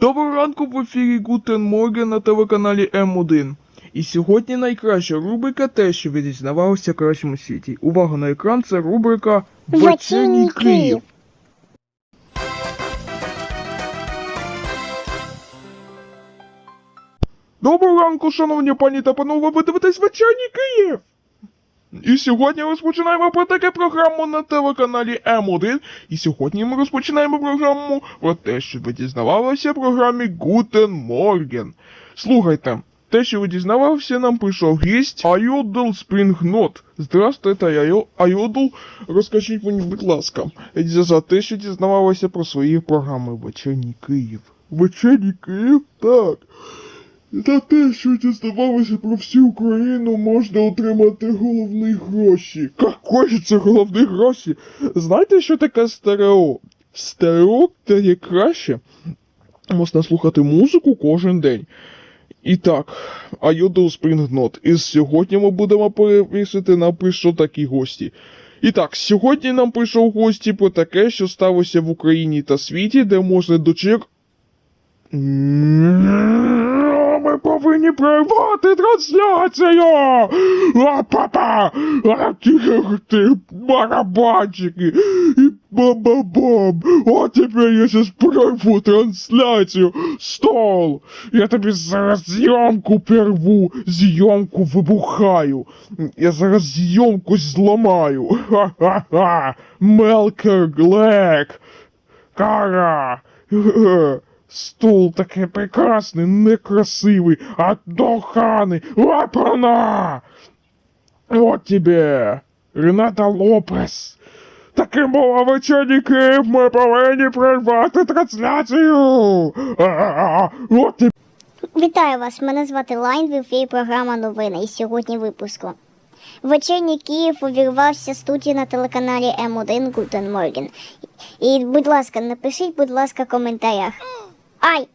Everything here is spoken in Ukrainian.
Доброго ранку в ефірі Гутен Морген на телеканалі М1. І сьогодні найкраща рубрика те, що ви дізнавалися в кращому світі. Увага на екран, це рубрика Вечірній Київ». Доброго ранку, шановні пані та панове, ви дивитесь вечірній Київ. І сьогодні розпочинаємо про таке програму на телеканалі М1. І сьогодні ми розпочинаємо програму про те, що ви дізнавалися в програмі Гутен Морген. Слухайте, те, що ви дізнавалися, нам прийшов гість Айодл Спрінгнот. Здрастуйте, Айо- Айодл. Розкажіть мені, будь ласка, за те, що дізнавалися про свої програми Вечірній Київ. Вечірній Київ? Так. За те, що дізнавалися про всю Україну, можна отримати головні гроші. Какої це головні гроші? Знаєте, що таке стерео? Стерео це є краще. Можна слухати музику кожен день. І так, Айодо Спрінгнот. І сьогодні ми будемо перевісити нам прийшов такі гості. І так, сьогодні нам прийшов гості про таке, що сталося в Україні та світі, де можна дочек. Ми повинні прервати трансляцію! А, папа! А, ти, ти, барабанчики! І бам-бам-бам! О, тепер я зараз прерву трансляцію! Стол! Я тобі зараз зйомку перерву! Зйомку вибухаю! Я зараз зйомку зламаю! Ха-ха-ха! Мелкер Глек! Кара! Стул такий прекрасний, некрасивий, а доханий, лапана! Вот тебе, Рената Лопес. Таким була вечірній Київ, ми повинні прервати трансляцію. От тебе. Вітаю вас! Мене звати Лайн, в ефірі програма новини. І сьогодні випуску. Вечірній Київ увірвався студії на телеканалі М1 Гутен Морген. І, будь ласка, напишіть, будь ласка, в коментарях. Bye.